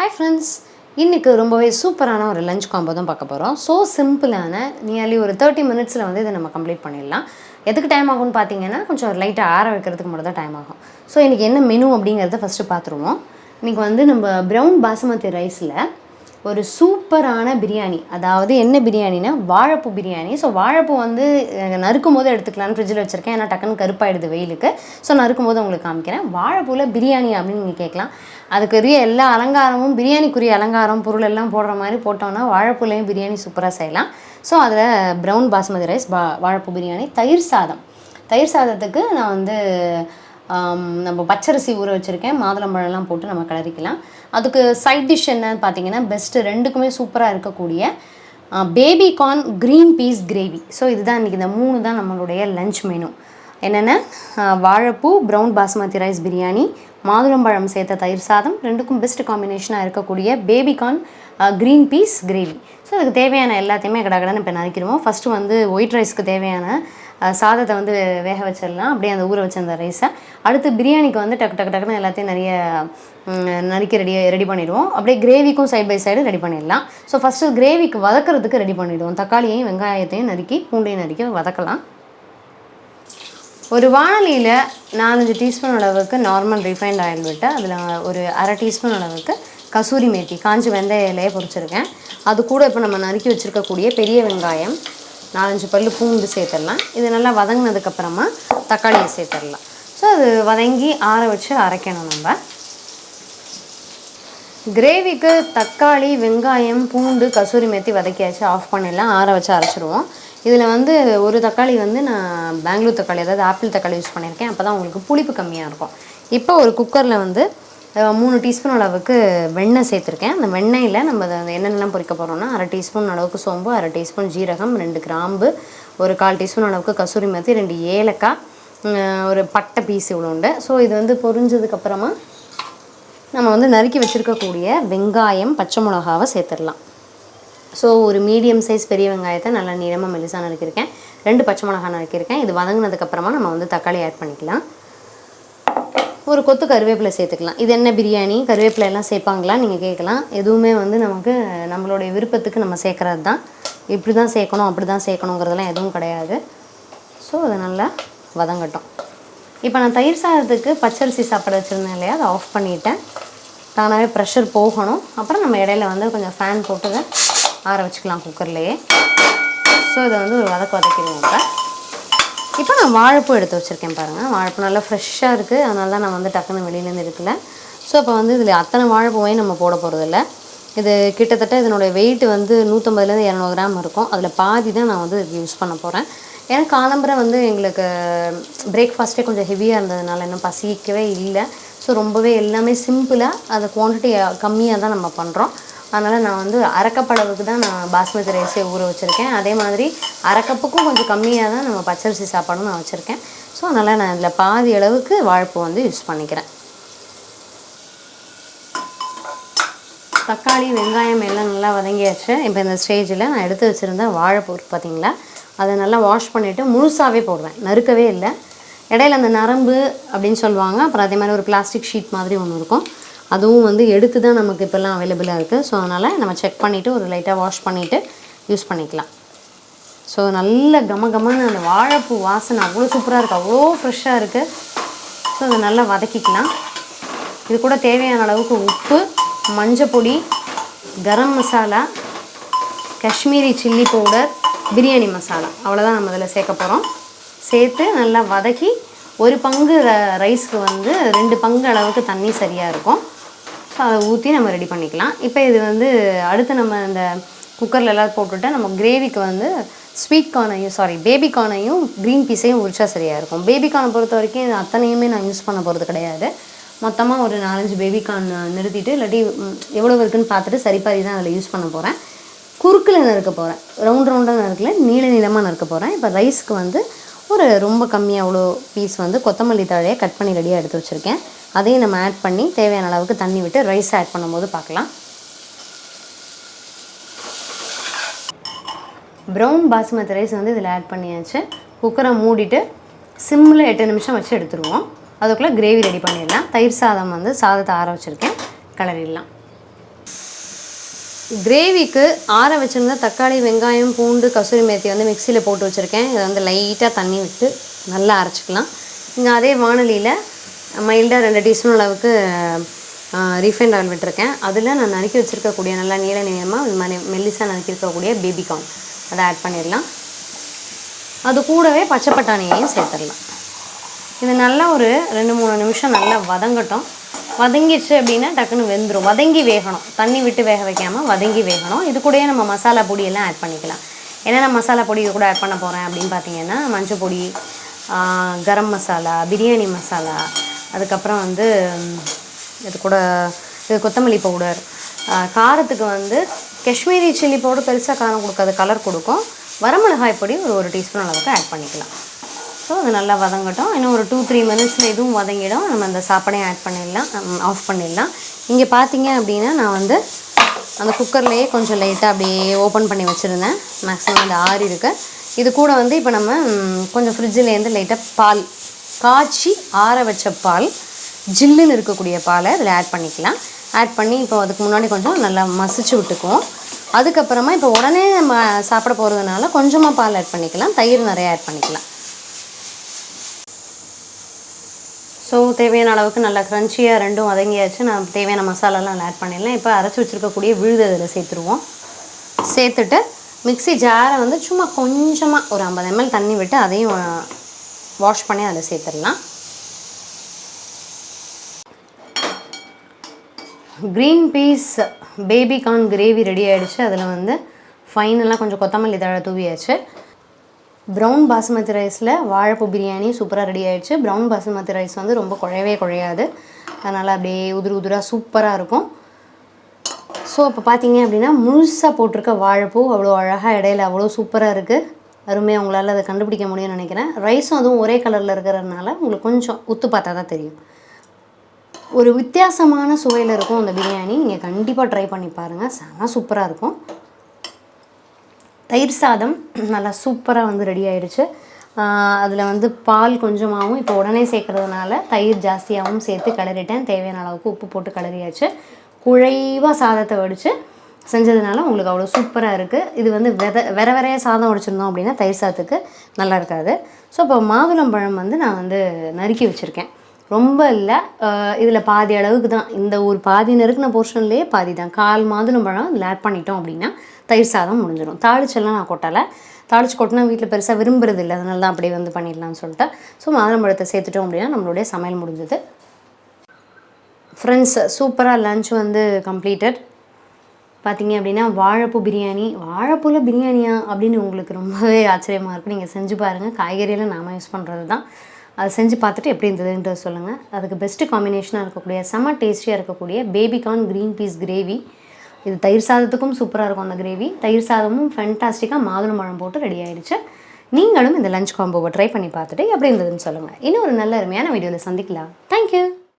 Hi friends இன்றைக்கி ரொம்பவே சூப்பரான ஒரு லஞ்ச் காம்போ தான் பார்க்க போகிறோம் ஸோ சிம்பிளான நியர்லி ஒரு தேர்ட்டி மினிட்ஸில் வந்து இதை நம்ம கம்ப்ளீட் பண்ணிடலாம். எதுக்கு டைம் ஆகும்னு பார்த்தீங்கன்னா கொஞ்சம் லைட்டாக ஆற வைக்கிறதுக்கு மட்டும் தான் டைம் ஆகும். ஸோ இன்றைக்கி என்ன மெனு அப்படிங்கிறத ஃபஸ்ட்டு பார்த்துருவோம். இன்றைக்கி வந்து நம்ம ப்ரௌன் பாசுமதி ரைஸில் ஒரு சூப்பரான பிரியாணி. அதாவது என்ன பிரியாணினா வாழைப்பூ பிரியாணி. ஸோ வாழைப்பூ வந்து நறுக்கும் போது எடுத்துக்கலாம்னு ஃப்ரிட்ஜில் வச்சுருக்கேன். ஏன்னா டக்குன்னு கருப்பாயிடுது வெயிலுக்கு. ஸோ நறுக்கும் போது உங்களுக்கு காமிக்கிறேன். வாழைப்பூவில் பிரியாணி அப்படின்னு நீங்கள் கேட்கலாம். அதுக்குரிய எல்லா அலங்காரமும் பிரியாணிக்குரிய அலங்காரம் பொருள் எல்லாம் போடுற மாதிரி போட்டோம்னா வாழைப்பூலையும் பிரியாணி சூப்பராக செய்யலாம். ஸோ அதில் ப்ரௌன் பாஸ்மதி ரைஸ் வா வாழைப்பூ பிரியாணி தயிர் சாதம். தயிர் சாதத்துக்கு நான் வந்து நம்ம பச்சரிசி ஊற வச்சுருக்கேன். மாதுளம்பழம்லாம் போட்டு நம்ம கிளறிக்கலாம். அதுக்கு சைட் டிஷ் என்னன்னு பார்த்தீங்கன்னா பெஸ்ட்டு ரெண்டுக்குமே சூப்பராக இருக்கக்கூடிய baby corn green peas gravy so இதுதான் இன்றைக்கி இந்த மூணு தான் நம்மளுடைய லஞ்ச் மெனு என்னென்ன? வாழைப்பூ ப்ரௌன் பாஸ்மதி ரைஸ் பிரியாணி மாதுளம்பழம் சேர்த்த தயிர் சாதம் ரெண்டுக்கும் பெஸ்ட் காம்பினேஷனாக இருக்கக்கூடிய baby corn green peas gravy so அதுக்கு தேவையான எல்லாத்தையுமே கடகடன்னு இப்போ நறுக்கிடுவோம். ஃபஸ்ட்டு வந்து ஒயிட் ரைஸ்க்கு தேவையான சாதத்தை வந்து வேக வச்சிடலாம். அப்படியே அந்த ஊற வச்ச அந்த ரைஸை அடுத்து பிரியாணிக்கு வந்து டக்கு டக்கு டக்குன்னு எல்லாத்தையும் நிறைய நறுக்கி ரெடி ரெடி பண்ணிடுவோம். அப்படியே கிரேவிக்கும் சைட் பை சைடு ரெடி பண்ணிடலாம். ஸோ ஃபஸ்ட்டு கிரேவிக்கு வதக்கிறதுக்கு ரெடி பண்ணிவிடுவோம் தக்காளியையும் வெங்காயத்தையும் நறுக்கி பூண்டையும் நறுக்கி வதக்கலாம். ஒரு வாணலியில் நாலஞ்சு டீஸ்பூன் அளவுக்கு நார்மல் ரிஃபைண்ட் ஆயில் விட்டு அதில் ஒரு அரை டீஸ்பூன் அளவுக்கு கசூரி மேத்தி காஞ்சி வெந்தய இலையை பொறிச்சிருக்கேன் அது கூட இப்போ நம்ம நறுக்கி வச்சுருக்கக்கூடிய பெரிய வெங்காயம் நாலஞ்சு பல் பூண்டு சேர்த்துடலாம். இது நல்லா வதங்கினதுக்கப்புறமா தக்காளியை சேர்த்துடலாம். ஸோ அது வதங்கி ஆற வச்சு அரைக்கணும் நம்ம. கிரேவிக்கு தக்காளி வெங்காயம் பூண்டு கசூரி மேத்தி வதக்கியாச்சு ஆஃப் பண்ணிடலாம் ஆற வச்சு அரைச்சிடுவோம். இதில் வந்து ஒரு தக்காளி வந்து நான் பெங்களூர் தக்காளி அதாவது ஆப்பிள் தக்காளி யூஸ் பண்ணியிருக்கேன். அப்போ தான் உங்களுக்கு புளிப்பு கம்மியாக இருக்கும். இப்போ ஒரு குக்கரில் வந்து மூணு டீஸ்பூன் அளவுக்கு வெண்ணெய் சேர்த்துருக்கேன். அந்த வெண்ணெயில் நம்ம அதை என்னென்னலாம் பொறிக்க போகிறோம்னா அரை டீஸ்பூன் அளவுக்கு சோம்பு அரை டீஸ்பூன் ஜீரகம் ரெண்டு கிராம்பு ஒரு கால் டீஸ்பூன் அளவுக்கு கசூரி மத்தி ரெண்டு ஏலக்காய் ஒரு பட்டை பீஸ் இவ்வளோ உண்டு. ஸோ இது வந்து பொரிஞ்சதுக்கப்புறமா நம்ம வந்து நறுக்கி வச்சுருக்கக்கூடிய வெங்காயம் பச்சை மிளகாவை சேர்த்துடலாம். ஸோ ஒரு மீடியம் சைஸ் பெரிய வெங்காயத்தை நல்லா நீளமாக மெலிசாக நறுக்கியிருக்கேன். ரெண்டு பச்சை மிளகாய் நறுக்கியிருக்கேன். இது வதங்கினதுக்கப்புறமா நம்ம வந்து தக்காளி ஆட் பண்ணிக்கலாம். ஒரு கொத்து கருவேப்பிலை சேர்த்துக்கலாம். இது என்ன பிரியாணி? கருவேப்பிலை எல்லாம் சேர்ப்பாங்களா? நீங்கள் கேட்கலாம் எதுவுமே வந்து நமக்கு நம்மளுடைய விருப்பத்துக்கு நம்ம சேர்க்குறது தான். இப்படி தான் சேர்க்கணும் அப்படி தான் சேர்க்கணுங்கிறதெல்லாம் எதுவும் கிடையாது. ஸோ அதை நல்லா வதங்கட்டும். இப்போ நான் தயிர் சாதத்துக்கு பச்சரிசி சாப்பாடு வச்சுருந்தேன் இல்லையா? அதை ஆஃப் பண்ணிட்டேன். தானாகவே ப்ரெஷர் போகணும். அப்புறம் நம்ம இடையில வந்து கொஞ்சம் ஃபேன் போட்டு ஆற வச்சுக்கலாம் குக்கர்லேயே ஸோ இதை வந்து ஒரு வதக்கு வதக்கிடுவோம் இப்போ. இப்போ நான் வாழைப்பூ எடுத்து வச்சுருக்கேன் பாருங்கள் வாழைப்பூ நல்லா ஃப்ரெஷ்ஷாக இருக்குது அதனால தான் நான் வந்து டக்குன்னு வெளியிலேருந்து எடுக்கல. ஸோ அப்போ வந்து இதில் அத்தனை வாழைப்பூவையும் நம்ம போட போகிறதில்ல இது கிட்டத்தட்ட இதனுடைய வெயிட் வந்து நூற்றம்பதுலேருந்து இரநூறு கிராம் இருக்கும். அதில் பாதி தான் நான் வந்து யூஸ் பண்ண போகிறேன் ஏன்னா காலம்பரம் வந்து எங்களுக்கு பிரேக்ஃபாஸ்ட்டே கொஞ்சம் ஹெவியாக இருந்ததுனால இன்னும் பசிக்கவே இல்லை. ஸோ ரொம்பவே எல்லாமே சிம்பிளாக அது குவான்டிட்டி கம்மியாக தான் நம்ம பண்ணுறோம் அதனால் நான் வந்து அரைக்கப்பளவுக்கு தான் நான் பாஸ்மதி ரைஸே ஊற வச்சுருக்கேன். அதே மாதிரி அரைக்கப்புக்கும் கொஞ்சம் கம்மியாக தான் நம்ம பச்சரிசி சாப்பாடும் நான் வச்சுருக்கேன். ஸோ அதனால் நான் இதில் பாதி அளவுக்கு வாழைப்பூ வந்து யூஸ் பண்ணிக்கிறேன். தக்காளி வெங்காயம் எல்லாம் நல்லா வதங்கியாச்சு. இப்போ இந்த ஸ்டேஜில் நான் எடுத்து வச்சுருந்த வாழைப்பூ பார்த்தீங்களா அதை நல்லா வாஷ் பண்ணிவிட்டு முழுசாகவே போடுவேன். நறுக்கவே இல்லை. இடையில அந்த நரம்பு அப்படின்னு சொல்லுவாங்க. அப்புறம் அதே மாதிரி ஒரு பிளாஸ்டிக் ஷீட் மாதிரி ஒன்று இருக்கும். அதுவும் வந்து எடுத்து தான் நமக்கு இப்போல்லாம் அவைலபிளாக இருக்குது ஸோ அதனால் நம்ம செக் பண்ணிவிட்டு ஒரு லைட்டாக வாஷ் பண்ணிவிட்டு யூஸ் பண்ணிக்கலாம். ஸோ நல்ல கம கமன்னு அந்த வாழைப்பூ வாசனை அவ்வளோ சூப்பராக இருக்குது அவ்வளோ ஃப்ரெஷ்ஷாக இருக்குது ஸோ அதை நல்லா வதக்கிக்கலாம். இது கூட தேவையான அளவுக்கு உப்பு மஞ்சப்பொடி கரம் மசாலா காஷ்மீரி சில்லி பவுடர் பிரியாணி மசாலா. அவ்வளோதான் நம்ம இதில் சேர்க்க போகிறோம் சேர்த்து நல்லா வதக்கி ஒரு பங்கு ரைஸ்க்கு வந்து ரெண்டு பங்கு அளவுக்கு தண்ணி சரியாக இருக்கும். ஸோ அதை ஊற்றி நம்ம ரெடி பண்ணிக்கலாம். இப்போ இது வந்து அடுத்து நம்ம இந்த குக்கரில் எல்லாம் போட்டுட்டு நம்ம கிரேவிக்கு வந்து ஸ்வீட் கார்னையும் சாரி பேபி கார்னையும் க்ரீன் பீஸையும் உரிச்சா சரியாக இருக்கும். பேபி கார்னை பொறுத்த வரைக்கும் இது அத்தனையுமே நான் யூஸ் பண்ண போகிறது கிடையாது. மொத்தமாக ஒரு நாலஞ்சு பேபி கார்ன் நிறுத்திட்டு இல்லாட்டி எவ்வளோ இருக்குதுன்னு இருக்குன்னு பார்த்துட்டு சரிபாதி தான் அதில் யூஸ் பண்ண போகிறேன் குறுக்கில் நறுக்க போகிறேன் ரவுண்ட் ரவுண்டாக நறுக்கல நீள நீளமாக நறுக்க போகிறேன் இப்போ ரைஸ்க்கு வந்து ஒரு ரொம்ப கம்மியாக அவ்வளோ பீஸ் வந்து கொத்தமல்லி தழையை கட் பண்ணி ரெடியாக எடுத்து வச்சுருக்கேன். அதையும் நம்ம ஆட் பண்ணி தேவையான அளவுக்கு தண்ணி விட்டு ரைஸ் ஆட் பண்ணும்போது பார்க்கலாம். ப்ரௌன் பாஸ்மதி ரைஸ் வந்து இதில் ஆட் பண்ணியாச்சு. குக்கரை மூடிட்டு சிம்மில் எட்டு நிமிஷம் வச்சு எடுத்துருவோம். அதுக்குள்ளே கிரேவி ரெடி பண்ணிடலாம். தயிர் சாதம் வந்து சாதத்தை ஆற வச்சுருக்கேன். கிளறிடலாம். கிரேவிக்கு ஆற வச்சுருந்த தக்காளி வெங்காயம் பூண்டு கசூரி மேத்தி வந்து மிக்சியில் போட்டு வச்சுருக்கேன். இதை வந்து லைட்டாக தண்ணி விட்டு நல்லா அரைச்சிக்கலாம். இங்கே அதே வானொலியில் மைல்டாக ரெண்டு டீஸ்பூன் அளவுக்கு ரீஃபைண்ட் ஆயில் விட்டுருக்கேன். அதில் நான் நறுக்கி வச்சுருக்கக்கூடிய நல்லா நீள நேரமாக இது மாதிரி மெல்லிசாக நறுக்கி இருக்கக்கூடிய பேபிகார்ன் அதை ஆட் பண்ணிடலாம். அது கூடவே பச்சை பட்டாணியையும் சேர்த்துடலாம். இது நல்லா ஒரு ரெண்டு மூணு நிமிஷம் நல்லா வதங்கட்டும். வதங்கிடுச்சு அப்படின்னா டக்குன்னு வெந்துடும் வதங்கி வேகணும். தண்ணி விட்டு வேக வைக்காமல் வதங்கி வேகணும். இது கூடயே நம்ம மசாலா பொடியெல்லாம் ஆட் பண்ணிக்கலாம். என்னென்ன மசாலா பொடி கூட ஆட் பண்ண போகிறேன் அப்படின்னு பார்த்தீங்கன்னா மஞ்சள் பொடி கரம் மசாலா பிரியாணி மசாலா அதுக்கப்புறம் வந்து இது கூட இது கொத்தமல்லி பவுடர். காரத்துக்கு வந்து காஷ்மீரி சில்லி பவுடர் பெருசாக காரம் கொடுக்காது கலர் கொடுக்கும். வரமிளகாய் பொடி ஒரு ஒரு டீஸ்பூன் அளவுக்கு ஆட் பண்ணிக்கலாம். ஸோ அது நல்லா வதங்கட்டும். இன்னும் ஒரு டூ த்ரீ மினிட்ஸில் இதுவும் வதங்கிடும். நம்ம அந்த சாப்பாடையும் ஆட் பண்ணிடலாம் ஆஃப் பண்ணிடலாம். இங்கே பார்த்தீங்க அப்படின்னா நான் வந்து அந்த குக்கர்லேயே கொஞ்சம் லைட்டாக அப்படியே ஓப்பன் பண்ணி வச்சுருந்தேன். மேக்ஸிமம் அந்த ஆறி இருக்கு இது கூட வந்து இப்போ நம்ம கொஞ்சம் ஃப்ரிட்ஜிலேருந்து லைட்டாக பால் காய்ச்சி ஆற வச்ச பால் ஜில்லுன்னு இருக்கக்கூடிய பாலை இதில் ஆட் பண்ணிக்கலாம். ஆட் பண்ணி இப்போ அதுக்கு முன்னாடி கொஞ்சம் நல்லா மசிச்சு விட்டுக்குவோம். அதுக்கப்புறமா இப்போ உடனே நம்ம சாப்பிட போகிறதுனால கொஞ்சமாக பால் ஆட் பண்ணிக்கலாம். தயிர் நிறைய ஆட் பண்ணிக்கலாம். ஸோ தேவையான அளவுக்கு நல்லா க்ரன்ச்சியாக ரெண்டும் வதங்கியாச்சு. நான் தேவையான மசாலாலாம் ஆட் பண்ணிடலாம். இப்போ அரைச்சி வச்சுருக்கக்கூடிய விழுது அதில் சேர்த்துருவோம். சேர்த்துட்டு மிக்ஸி ஜாரை வந்து சும்மா கொஞ்சமாக ஒரு ஐம்பது எம்எல் தண்ணி விட்டு அதையும் வாஷ் பண்ணி அதில் சேர்த்துடலாம். Green peas baby corn gravy ready ஆகிடுச்சு அதில் வந்து ஃபைனலாக கொஞ்சம் கொத்தமல்லி தழை தூவியாச்சு. ப்ரௌன் பாசுமதி ரைஸில் வாழைப்பூ பிரியாணி சூப்பராக ரெடி ஆகிடுச்சு ப்ரௌன் பாசுமதி ரைஸ் வந்து ரொம்ப குழையவே குழையாது. அதனால் அப்படியே உதிரி உதிராக சூப்பராக இருக்கும். ஸோ இப்போ பார்த்தீங்க அப்படின்னா முழுசாக போட்டிருக்க வாழைப்பூ அவ்வளோ அழகாக இடையில அவ்வளோ சூப்பராக இருக்குது அருமையாக உங்களால் அதை கண்டுபிடிக்க முடியும்னு நினைக்கிறேன். ரைஸும் அதுவும் ஒரே கலரில் இருக்கிறதுனால உங்களுக்கு கொஞ்சம் உத்து பார்த்தா தான் தெரியும். ஒரு வித்தியாசமான சுவையில் இருக்கும் அந்த பிரியாணி. நீங்கள் கண்டிப்பாக ட்ரை பண்ணி பாருங்கள் செம சூப்பராக இருக்கும். தயிர் சாதம் நல்லா சூப்பராக வந்து ரெடி ஆயிடுச்சு அதில் வந்து பால் கொஞ்சமாகவும் இப்போ உடனே சேர்க்குறதுனால தயிர் ஜாஸ்தியாகவும் சேர்த்து கிளறிட்டேன். தேவையான அளவுக்கு உப்பு போட்டு கிளறியாச்சு. குழைவாக சாதத்தை வடித்து செஞ்சதுனால உங்களுக்கு அவ்வளோ சூப்பராக இருக்குது இது வந்து வெத வெற வெறைய சாதம் உடைச்சிருந்தோம் அப்படின்னா தயிர் சாதத்துக்கு நல்லா இருக்காது. ஸோ இப்போ மாதுளம்பழம் வந்து நான் வந்து நறுக்கி வச்சுருக்கேன். ரொம்ப இல்லை. இதில் பாதி அளவுக்கு தான். இந்த ஒரு பாதி நறுக்கின போர்ஷன்லேயே பாதி தான். கால் மாதுளம்பழம் இதில் ஆட் பண்ணிட்டோம் அப்படின்னா தயிர் சாதம் முடிஞ்சிடும். தாளிச்செல்லாம் நான் கொட்டலை. தாளிச்சு கொட்டினா வீட்டில் பெருசாக விரும்புறது இல்லை. அதனால தான் அப்படியே வந்து பண்ணிடலாம்னு சொல்லிட்டு. ஸோ மாதுளம்பழத்தை சேர்த்துட்டோம் அப்படின்னா நம்மளுடைய சமையல் முடிஞ்சது. ஃப்ரெண்ட்ஸ் சூப்பராக லன்ச் வந்து கம்ப்ளீட்டட் பார்த்தீங்க அப்படின்னா வாழைப்பூ பிரியாணி வாழைப்பூவில் பிரியாணியா அப்படின்னு உங்களுக்கு ரொம்பவே ஆச்சரியமாக இருக்கும். நீங்கள் செஞ்சு பாருங்கள் காய்கறியெல்லாம் நாம் யூஸ் பண்ணுறது தான் அதை செஞ்சு பார்த்துட்டு எப்படி இருந்ததுன்றது சொல்லுங்கள் அதுக்கு பெஸ்ட்டு காம்பினேஷனாக இருக்கக்கூடிய செம்ம டேஸ்டியாக இருக்கக்கூடிய பேபிகார்ன் க்ரீன் பீஸ் கிரேவி இது தயிர் சாதத்துக்கும் சூப்பராக இருக்கும் அந்த கிரேவி தயிர் சாதமும் ஃபென்டாஸ்டிக்காக மாதுளம்பழம் போட்டு ரெடி ஆயிடுச்சு. நீங்களும் இந்த லஞ்ச் காம்போவை ட்ரை பண்ணி பார்த்துட்டு எப்படி இருந்ததுன்னு சொல்லுங்கள் இன்னும் ஒரு நல்ல அருமையான வீடியோவில் சந்திக்கலாம். தேங்க்யூ